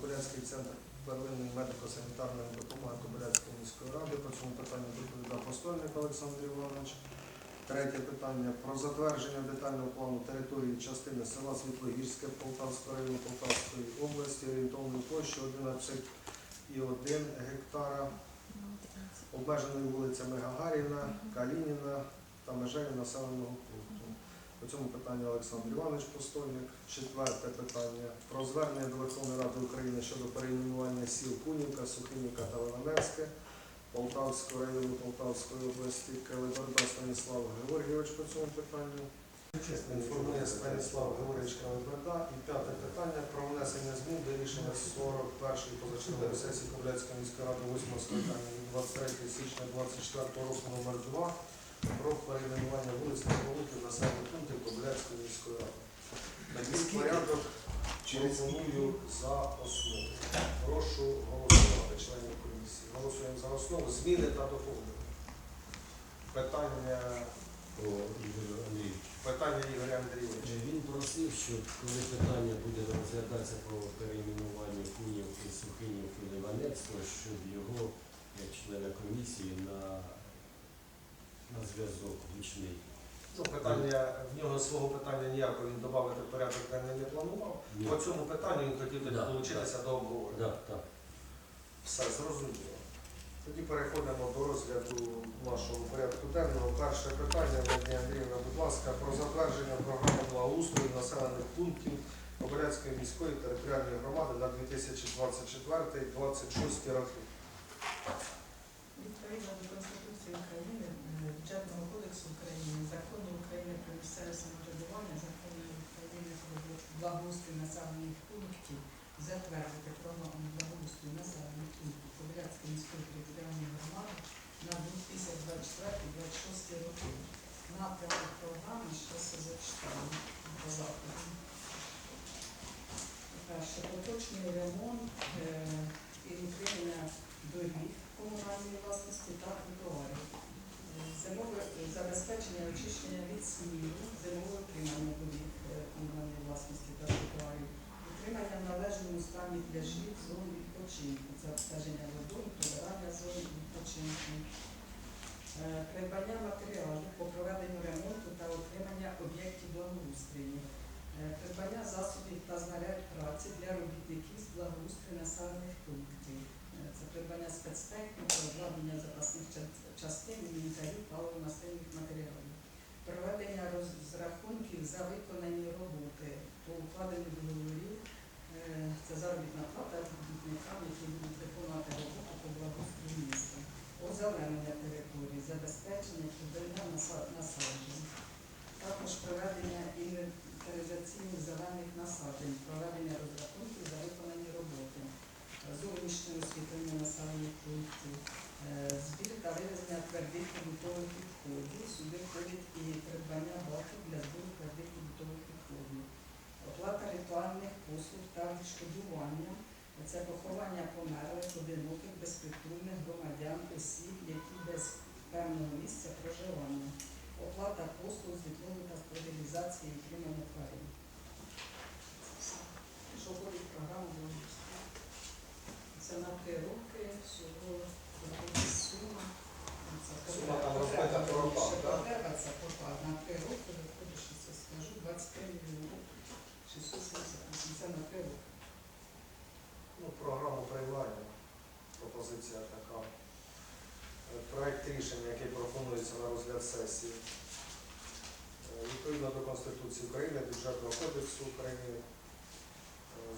Кобиляцький центр первинної медико-санітарної допомоги Кобиляцької міської ради. По цьому питанню доповідав постольник Олександр Іванович. Третє питання про затвердження детального плану території частини села Світлогірське Полтавського району Полтавської області орієнтовною площею 11,1 гектара, обмеженою вулицями Гагаріна, Калініна та межею населеного. По цьому питанню Олександр Іванович Постольник. Четверте питання про звернення до Верховної Ради України щодо перейменування сіл Кунівка, Сухинівка та Ливанецьке Полтавського району Полтавської області. Калиберда Станіслав Георгійович по цьому питанню. Інформує Станіслав Георгійович Калиберда. І п'яте питання про внесення змін до рішення 41-ї позачергової сесії Кобиляцької міської ради 8 скликання від 23 січня 24 року номер 2 про перейменування вулиць та провулків населених пунктів Кобиляцької міської ради. Такий порядок пропоную за основу. Прошу голосувати членів комісії. Голосуємо за основу. Зміни та доповнення. Питання, питання Ігоря Андрійовича. Він просив, щоб коли питання буде розглядатися про перейменування Кунівки, Сухинівки, Ливанецького, щоб його, як члена комісії, на, на зв'язок гучний. Ну, питання, в нього свого питання ніякого він додати в порядок денний не планував. Ні. По цьому питанню він хотів Да, долучитися до обговорення. Так, так. Все зрозуміло. Тоді переходимо до розгляду нашого порядку денного. Перше питання, Надія Андріївна, будь ласка, про затвердження програми благоустрою населених пунктів Обрядської міської територіальної громади на 2024-2026 роки. Відповідно до Конституції України, е, бюджетного кодексу України, закону України про місцеве самоврядування, закону України про благоустрій населених пунктів, затвердити програму благоустрою населених пунктів Кобиляцької міської територіальної громади на 2024-2026 роки. Напрямок програми, що це зачитаю по закладу. Перше, поточний ремонт е, і утримання доріг комунальної власності та тротуарів. Е, Зимове забезпечення очищення від снігу, зимове утримання доріг е, комунальної власності та тротуарів, утримання в належному стані пляжів, зон відпочинку, це обстеження водою, прибирання зон відпочинку, Е, придбання матеріалів по проведенню ремонту та утримання об'єктів благоустрою. Е, Придбання засобів та знарядь праці для робітників з благоустрою населених пунктів. Е, Це придбання спецтехніки, обладнання запасних ча- частин, інвентарів, паливно-мастильних матеріалів. Проведення розрахунків за виконані роботи по укладенню договорів. Е, Це заробітна плата робітникам, які будуть виконувати роботу по благоустрою міста. Озеленення території, забезпечення придбання наса- насаджень. Також проведення інвентаризаційних зелених насаджень, проведення розрахунків за виконані роботи, зовнішнє освітлення населених пунктів, е, збір та вивезення твердих побутових відходів. Сюди входить і придбання баків для збору твердих побутових відходів, оплата ритуальних послуг та відшкодування. Це поховання померлих, одиноких, безпритульних громадян, осіб, які без певного місця проживання оплата послуг з відмови та стерилізації і утримання тварин. Що входить в програму благоустрою? Це на три роки, всього сума. Сума там так? Потреба це попад на три роки, виходить, що це скажу, 23 мільйонів 678. Це на три роки. Ну, програму приймаємо. Пропозиція така. Е, Проект рішення, який пропонується на розгляд сесії. Е, Відповідно до Конституції України, Бюджетного кодексу України,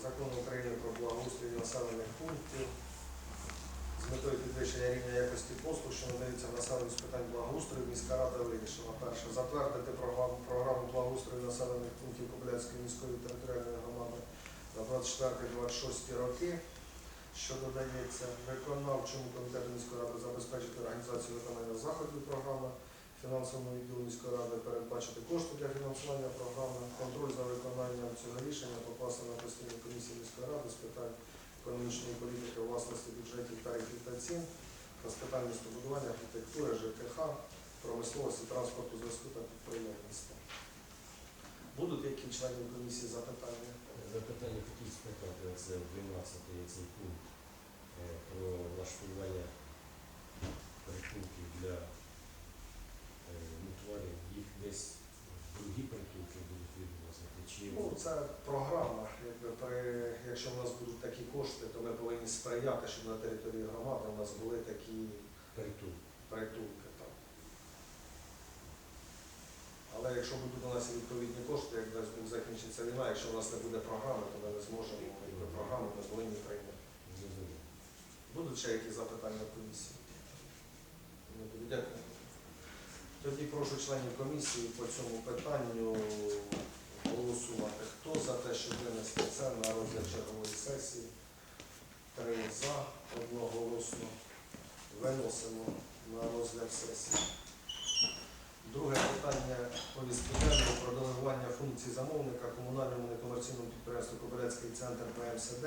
Закону України про благоустрій населених пунктів з метою підвищення рівня якості послуг, що надаються населенню з питань благоустрою, міська рада вирішила. Перше, затвердити програму, програму благоустрою населених пунктів Кобиляцької міської територіальної громади на 24-26 роки, що додається виконавчому комітету міської ради забезпечити організацію виконання заходів програми, фінансовому відділу міської ради передбачити кошти для фінансування програми, контроль за виконанням цього рішення покласти на постійну комісію міської ради з питань економічної політики, власності бюджетів та цін та з питань містобудування, архітектури, ЖКХ, промисловості, транспорту, зв'язку та підприємництва. Будуть які членів комісії запитання? Запитання хотів спитати, це 12 цей пункт е, про влаштування притулків для е, ну. Їх десь другі притулки будуть відносити. Чи Ну, це програма. Якби при, якщо в нас будуть такі кошти, то ми повинні сприяти, щоб на території громади у нас були такі притулки? притулки. Так. Але якщо будуть у нас відповідні кошти, як десь буде закінчиться війна, якщо у нас не буде програми, то ми не зможемо якби, програму ми повинні прийняти. Будуть ще якісь запитання в комісії? Дякую. Тоді прошу членів комісії по цьому питанню голосувати. Хто за те, щоб винести це на розгляд чергової сесії? Три за, одноголосно. Виносимо на розгляд сесії. Друге питання повістки денного про делегування функцій замовника комунальному некомерційному підприємству Кобиляцький центр ПМСД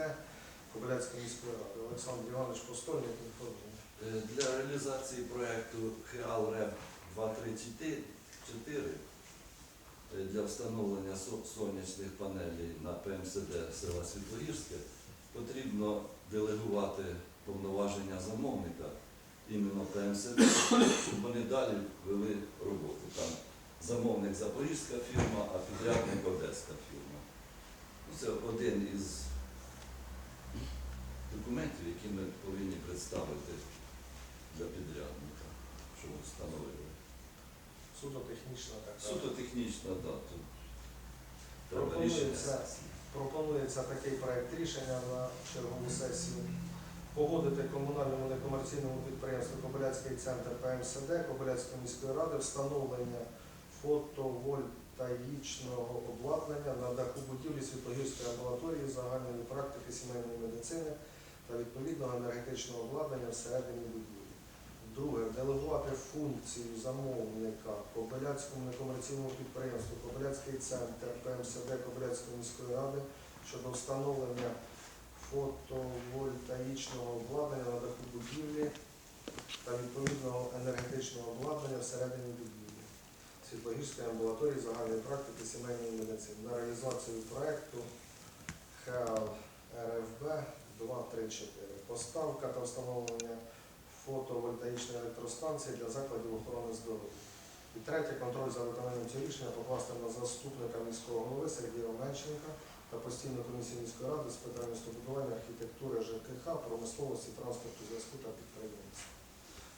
Кобиляцької міської ради. Олександр Іванович Постольник інформує. Е, Для реалізації проекту ХЕАЛ РЕП 234 е, для встановлення сонячних панелей на ПМСД села Світлогірське потрібно делегувати повноваження замовника іменно ПМСД, щоб вони далі вели роботу. Там замовник Запорізька фірма, а підрядник Одеська фірма. Ну, Це один із документів, які ми повинні представити для підрядника, щоб встановили. Суто технічна така. Суто технічно, да, тут треба Пропонується, пропонується такий проект рішення на чергову сесію. Погодити комунальному некомерційному підприємству Кобиляцький центр ПМСД Кобиляцької міської ради встановлення фотовольтаїчного обладнання на даху будівлі Світлогірської амбулаторії загальної практики сімейної медицини та відповідного енергетичного обладнання всередині будівлі. Друге, делегувати функцію замовника Кобиляцькому некомерційному підприємству Кобиляцький центр ПМСД Кобиляцької міської ради щодо встановлення фотовольтаїчного обладнання на даху будівлі та відповідного енергетичного обладнання всередині будівлі Світлогірської амбулаторії загальної практики сімейної медицини на реалізацію проекту ХЕАЛ РФБ 234. Поставка та встановлення фотовольтаїчної електростанції для закладів охорони здоров'я. І третє, контроль за виконанням цього рішення покласти на заступника міського голови Сергія Менченка та постійну комісію міської ради з питань містобудування, архітектури, ЖКХ, промисловості, транспорту, зв'язку та підприємництва.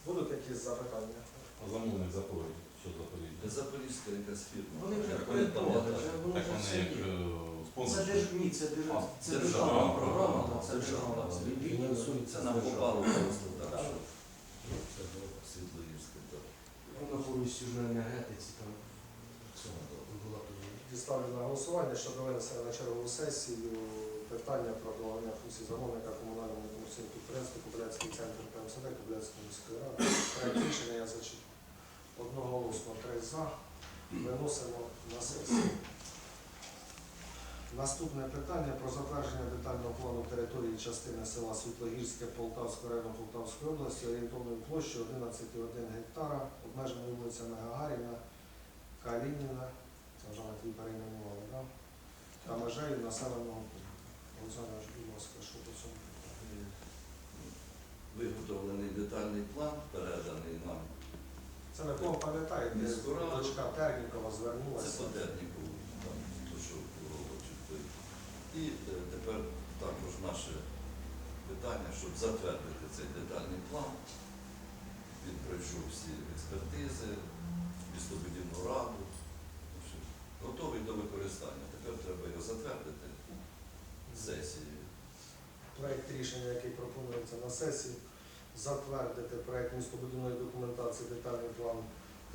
Будуть якісь запитання? А замовник заповідь, що заповідь? Запорізька якась фірма. Вони вже проєктували, вже воно Так вже вони все є. е, Це спонсор. держ... Ні, це, держ... Це державна програма, так, це державна. Це нам попало просто Так. що Ну, Це добре. Світлогірське, так. Вона повністю ж на енергетиці там була. Ставлю на голосування що довелося на чергову сесію питання про договання функцій замовника комунального комерційному підприємства Кобиляцький центр ПМСД Кобиляцької міської ради. Проект рішення я зачитав. Одноголосно три за. Виносимо на сесію. Наступне питання про затвердження детального плану території частини села Світлогірське Полтавського району Полтавської області орієнтовною площею 11,1 гектара, обмеженою вулицями Гагаріна, Калініна, це вже твій перейменували, да? та межею населеного пункту. Олександр, будь ласка, що по цьому? Е, Виготовлений детальний план, переданий нам. Це на кого пам'ятаєте, дочка Тернікова Це звернулася. по техніку, там, то, що було чути. І е, тепер також наше питання, щоб затвердити цей детальний план. Він пройшов всі експертизи, містобудівну раду. Готовий до використання. Тепер треба його затвердити сесією. Проект рішення, який пропонується на сесії, затвердити проект містобудівної документації детальний план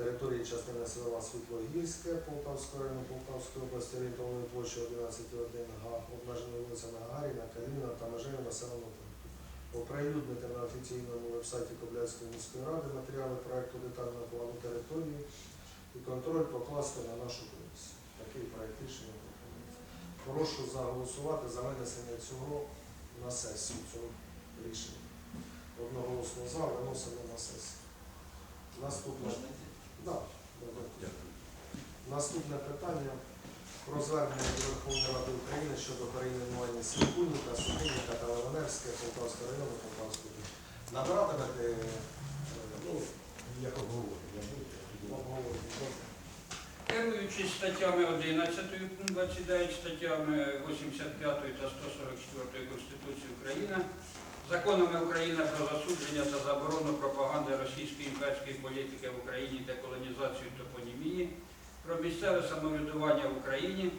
території частини села Світлогірське Полтавського району Полтавської області орієнтовною площею 11,1 га, обмеженою вулицями Гагаріна, Каліна та межею населеного пункту. Оприлюднити на офіційному вебсайті Кобляцької міської ради матеріали проекту детального плану території і контроль покласти на нашу комісію. Такий проект рішення пропонується. Прошу заголосувати за винесення цього на сесію цього рішення. Одноголосно за, виносимо на сесію. Наступне, Дякую. Наступне питання про звернення до Верховної Ради України щодо перейменування Сілкуніка, Сухинника та Леваневське Полтавського району Полтавської області. Набиратимете Ну, як обговорення обговорення? Керуючись статтями 11 29, статтями 85 та 144 Конституції України, законами України про засудження та заборону пропаганди російської імперської політики в Україні та колонізацію топонімії, про місцеве самоврядування в Україні,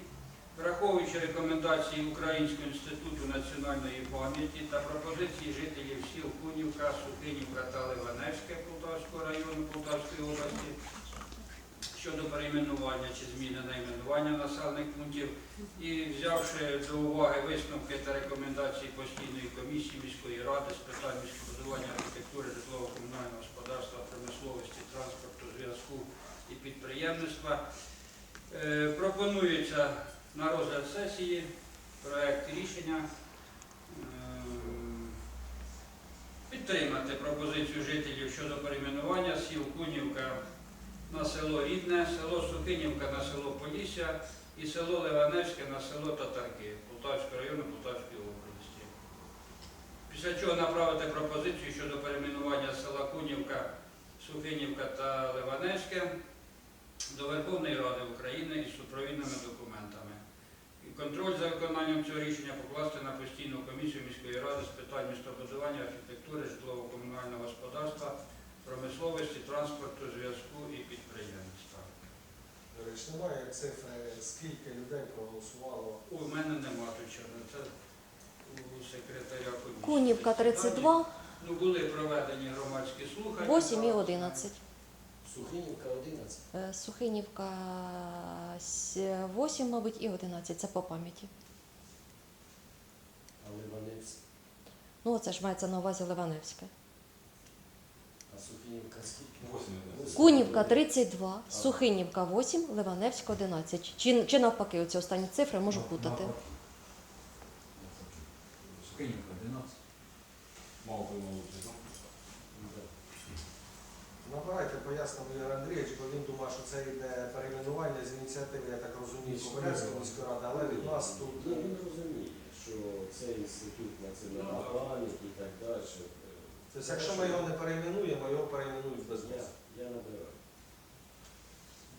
враховуючи рекомендації Українського інституту національної пам'яті та пропозиції жителів сіл Кунівка, Сухинівка та Ливаневське Полтавського району Полтавської області, щодо перейменування чи зміни найменування населених пунктів. І взявши до уваги висновки та рекомендації постійної комісії міської ради з питань містобудування, архітектури, житлово-комунального господарства, промисловості, транспорту, зв'язку і підприємництва, е, пропонується на розгляд сесії проект рішення ем, підтримати пропозицію жителів щодо перейменування сіл Кунівка на село Рідне, село Сухинівка на село Полісся і село Ливаневське на село Татарки Полтавського району Полтавської області. Після чого направити пропозицію щодо перейменування села Кунівка, Сухинівка та Ливаневське до Верховної Ради України із супровідними документами. І контроль за виконанням цього рішення покласти на постійну комісію міської ради з питань містобудування, архітектури, житлово-комунального господарства, промисловості, транспорту, зв'язку і підприємництва. Річ, немає цифри, скільки людей проголосувало. У мене нема тут чорного, це у секретаря комісії. Кунівка 32, Ну, були проведені громадські слухання. 8 і 11. Сухинівка 11. Е, Сухинівка с- 8, мабуть, і 11. Це по пам'яті. А Ливанець, Ну, це ж мається на увазі Ливаневське. Скільки? Кунівка 32, Сухинівка 8, Ливаневська 11. Чи, чи навпаки, оці останні цифри можу путати. Сукинівка 12. Мало призом. Да. Набирайте пояснення Ігор Андрійович, бо він думає, що це йде перейменування з ініціативи, я так розумію, Кобилянської міської ради, але від нас тут Ну, він розуміє, що це інститут національної пам'яті і так далі. Е, Тобто, якщо ми його не перейменуємо, його перейменують без Я, нас. я набираю.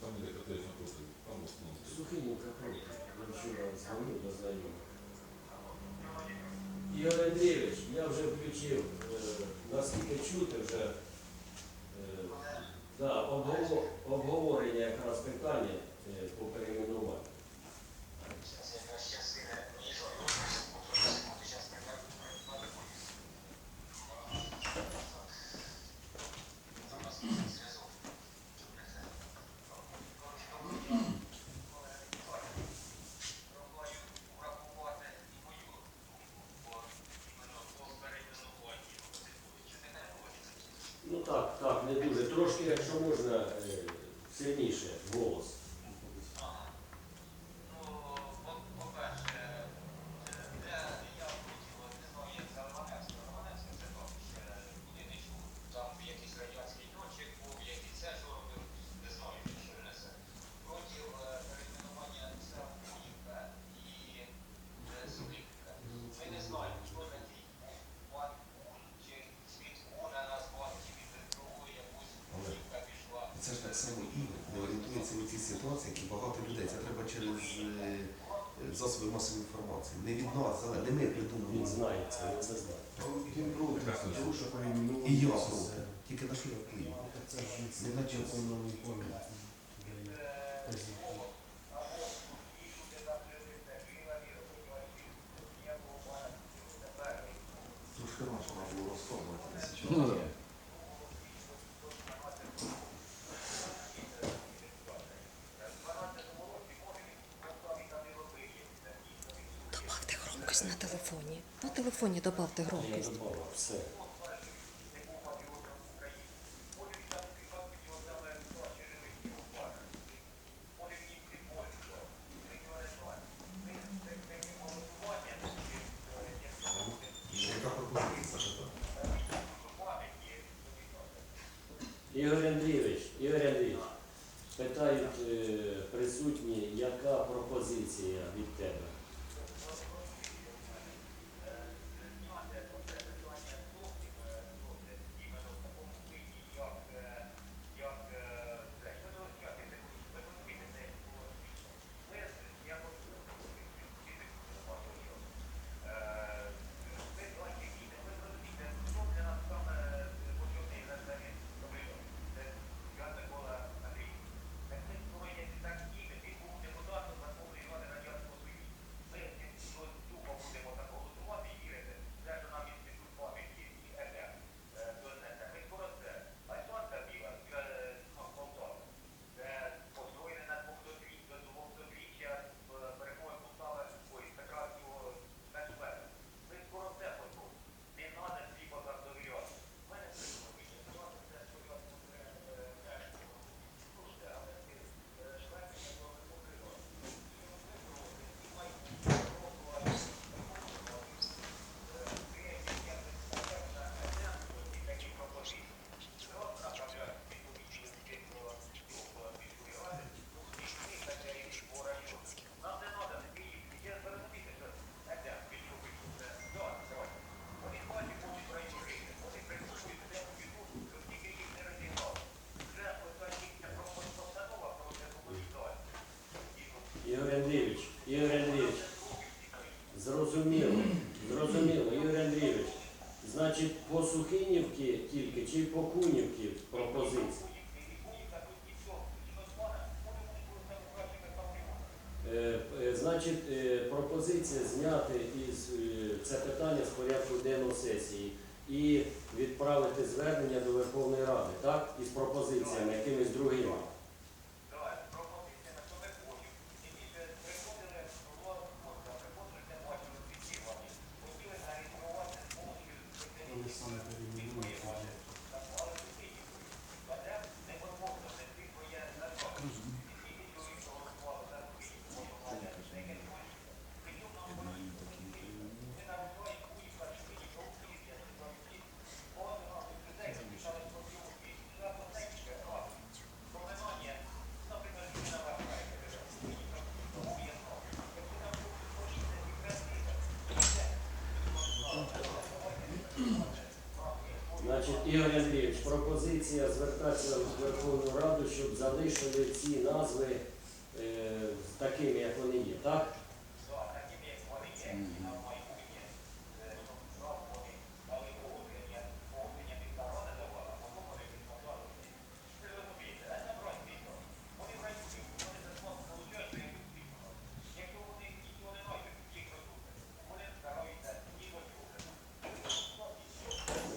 Там іде котежна проти. Там в основному. Сухинівка проти. Я вчора дзвонив до знайомих. Ігор Андрійович, я вже включив, е, наскільки чути вже е, да, обговорення якраз питання е, по перейменуванню. Ну так, так, не дуже. Трошки, якщо можна, е, сильніше голос. Це ж так само і не орієнтується у цій ситуації, як і багато людей. Це треба через е, е, засоби масової інформації. Не від нас, але не ми Він придумали. знає це, не це знає. Він проти. Прекрасно. що І я проти. Тільки на що я вплив. Не на час. національної пам'яті. Трошки раніше треба було розказувати. Ну, да. Добавте громкость на телефоні. На телефоні добавте Я громкість. добавив все. По Кунівці пропозиція? Е, е, Значить, е, пропозиція зняти із це питання з порядку денного сесії і відправити звернення до Верховної Ради, так? Із пропозиціями якимись другими. Вони саме перейменують. Значить, Ігор Андрійович, пропозиція звертатися в Верховну Раду, щоб залишили ці назви е, такими, як вони є, так?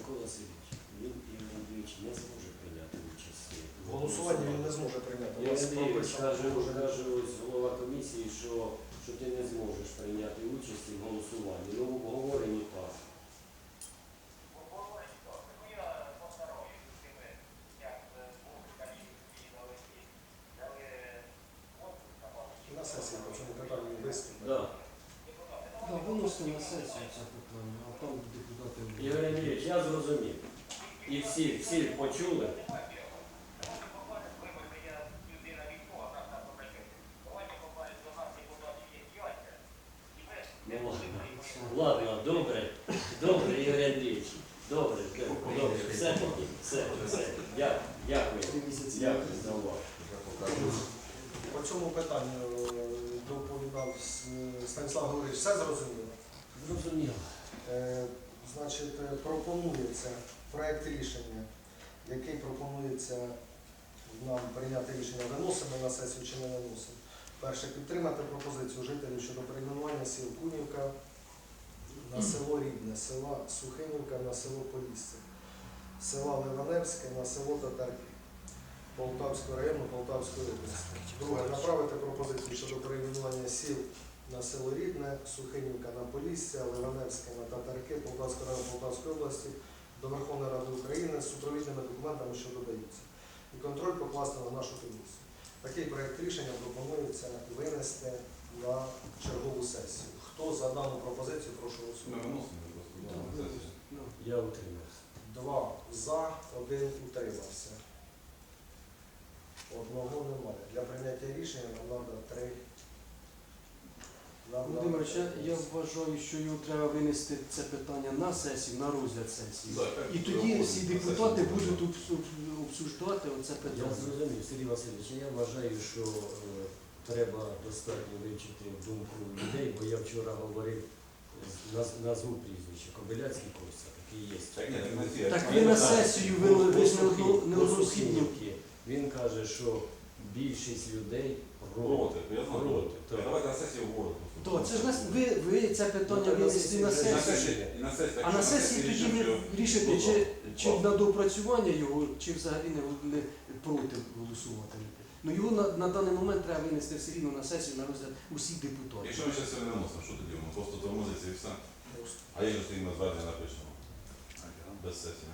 Микола Васильович, він Ігор Андрійович не зможе прийняти участь. В голосуванні він не зможе прийняти. Нас Андрійович прописано, каже, може каже ось голова комісії, що, що ти не зможеш прийняти участь в голосуванні. Ну, в обговоренні так. на сесії по цьому питанню. Да. Да, виносити на сесію це питання, а там депутати... Ігор Андрійович, я зрозумів. І всі, всі почули. Ну, ладно. Ладно, добре, добре, Ігор Андрійович. Добре, добре, добре. Все, все, все. Дякую, дякую. Дякую за увагу. По цьому питанню е, доповідав Станіслав Григорович. Все зрозуміло? Зрозуміло. Е, Значить, е, пропонується проект рішення, який пропонується нам прийняти рішення, виносимо на сесію чи не виносимо. Перше, підтримати пропозицію жителів щодо перейменування сіл Кунівка на село Рідне, села Сухинівка на село Полісся, села Ливаневське на село Татарки Полтавського району Полтавської області. Друге, направити пропозицію щодо перейменування сіл на село Рідне, Сухинівка на Полісся, Ливаневське на Татарки, Полтавського району Полтавської області до Верховної Ради України з супровідними документами, що додаються. І контроль покласти на нашу комісію. Такий проект рішення пропонується винести на чергову сесію. Хто за дану пропозицію, прошу голосувати. на сесію. Ну, Я утримався. Два за, один утримався. Одного немає. Для прийняття рішення нам треба три. Володимир, я, я вважаю, що його треба винести це питання на сесію, на розгляд сесії. І тоді всі депутати будуть буде. обсу- обсуждати оце Я питання. зрозумів, Сергій Васильович, я вважаю, що е, треба достатньо вивчити думку людей, бо я вчора говорив наз- назву прізвища. Кобиляцький Костя, такий є. Так, на ви на сесію ви, ви ж не одно- не. Він каже, що більшість людей проти. Проти, я знаю, Проти, проти. так. Давайте на сесію вговоримо. То це ж нас ви, ви це питання Ну, так на винести сесії на сесію. сесії, і на сесії, А на сесії тоді рішимо, ви що- рішите, Ну, чи, ну, чи на доопрацювання його, чи взагалі не, не проти голосувати. Ну його на, на даний момент треба винести все рівно на сесію на розгляд усіх депутатів. Якщо ми зараз все не наносимо, що тоді? Ми просто тормозиться і все. А як же стоїмо звернення напишемо? Без сесії.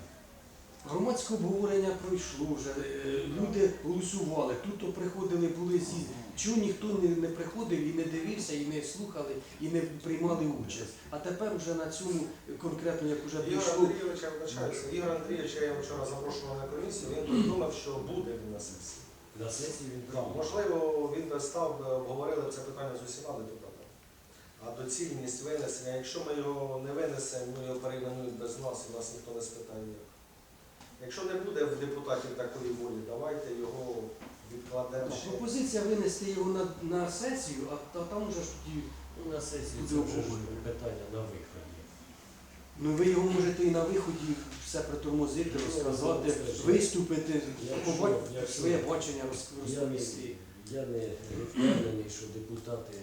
Громадське обговорення пройшло вже, е, люди голосували, тут то приходили, були з'їзди. Чого ніхто не, не приходив і не дивився, і не слухали, і не приймали участь. А тепер вже на цьому конкретно, як вже Ігор прийшло, Андрійович, я вибачаюся. Ігор Андрійович, я його вчора запрошував на комісію, він повідомив, що буде він на сесії. На сесії він Так. Можливо, він би став, би обговорили це питання з усіма депутатами. А доцільність винесення, якщо ми його не винесемо, ми його перейменують без нас, і нас ніхто не спитає. Як. Якщо не буде в депутатів такої волі, давайте його відкладемо ще. пропозиція винести його на, на сесію, а та- там уже ж тоді, Ну, на сесії це вже ж питання на виході. ну ви його можете і на виході все притормозити, Ну, розказати, виступити, Якщо- побачити якщо- своє бачення роз- Я не, розповісти. я не впевнений, що депутати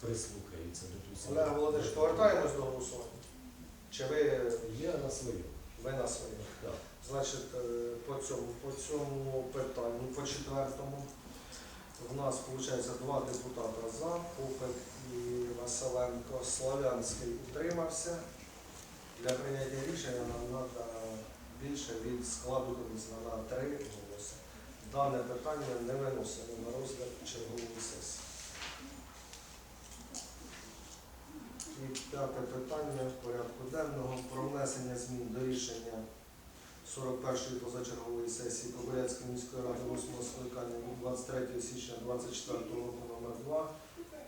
прислухаються до ту Олег Володимирович, повертаємось до голосування? Чи ви, Я на своєму. ви на своєму? Так. Значить, е, по цьому, по цьому питанню, по четвертому, в нас виходить два депутата за, Попик і Василенко. Славянський утримався. Для прийняття рішення нам треба більше від складу комісії на три голоси. Дане питання не виносимо на розгляд чергової сесії. І п'яте питання порядку денного про внесення змін до рішення 41-ї позачергової сесії Кобиляцької міської ради 8 скликання від 23 січня 24 року номер 2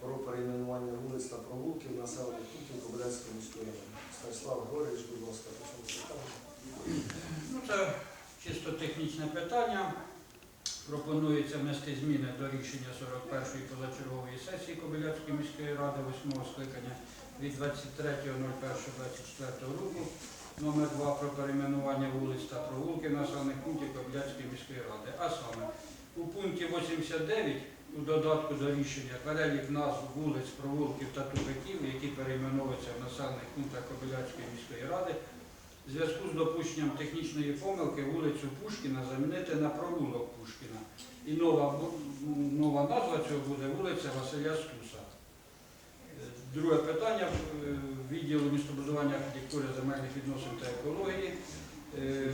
про перейменування вулиць та провулків населених пунктів Кобиляцької міської ради. Станіслав Григорійович, будь ласка. Ну, це чисто технічне питання. Пропонується внести зміни до рішення 41-ї позачергової сесії Кобиляцької міської ради 8 скликання від 23.01.24 року номер 2 про перейменування вулиць та провулків населених пунктів Кобиляцької міської ради. А саме у пункті 89 у додатку до рішення перелік назв вулиць, провулків та тупиків, які перейменовуються в населених пунктах Кобиляцької міської ради, в зв'язку з допущенням технічної помилки вулицю Пушкіна замінити на провулок Пушкіна. І нова, нова назва цього буде вулиця Василя Стуса. Друге питання е, відділу містобудування архітектури земельних відносин та екології. Е,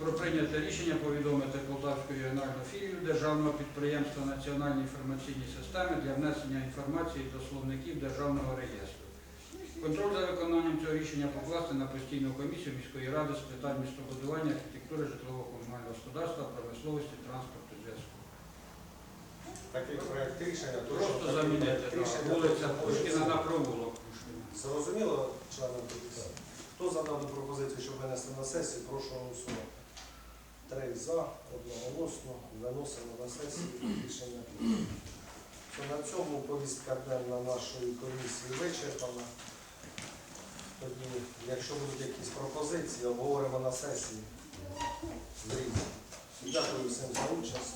Про прийняте рішення повідомити Полтавську регіональну філію Державного підприємства Національні інформаційні системи для внесення інформації до словників Державного реєстру. Контроль за виконанням цього рішення покласти на постійну комісію міської ради з питань містобудування, архітектури, житлово-комунального господарства, промисловості, транспорту. Такий проект рішення, то Просто рішення вулиця. Пушкіна на провулок Пушкіна. Зрозуміло, членам комісії? Хто за дану пропозицію, щоб винести на сесію, прошу голосувати. Три за, одноголосно, виносимо на сесію рішення. На цьому повістка денна нашої комісії вичерпана. Тоді, якщо будуть якісь пропозиції, обговоримо на сесії. Дякую всім за участь.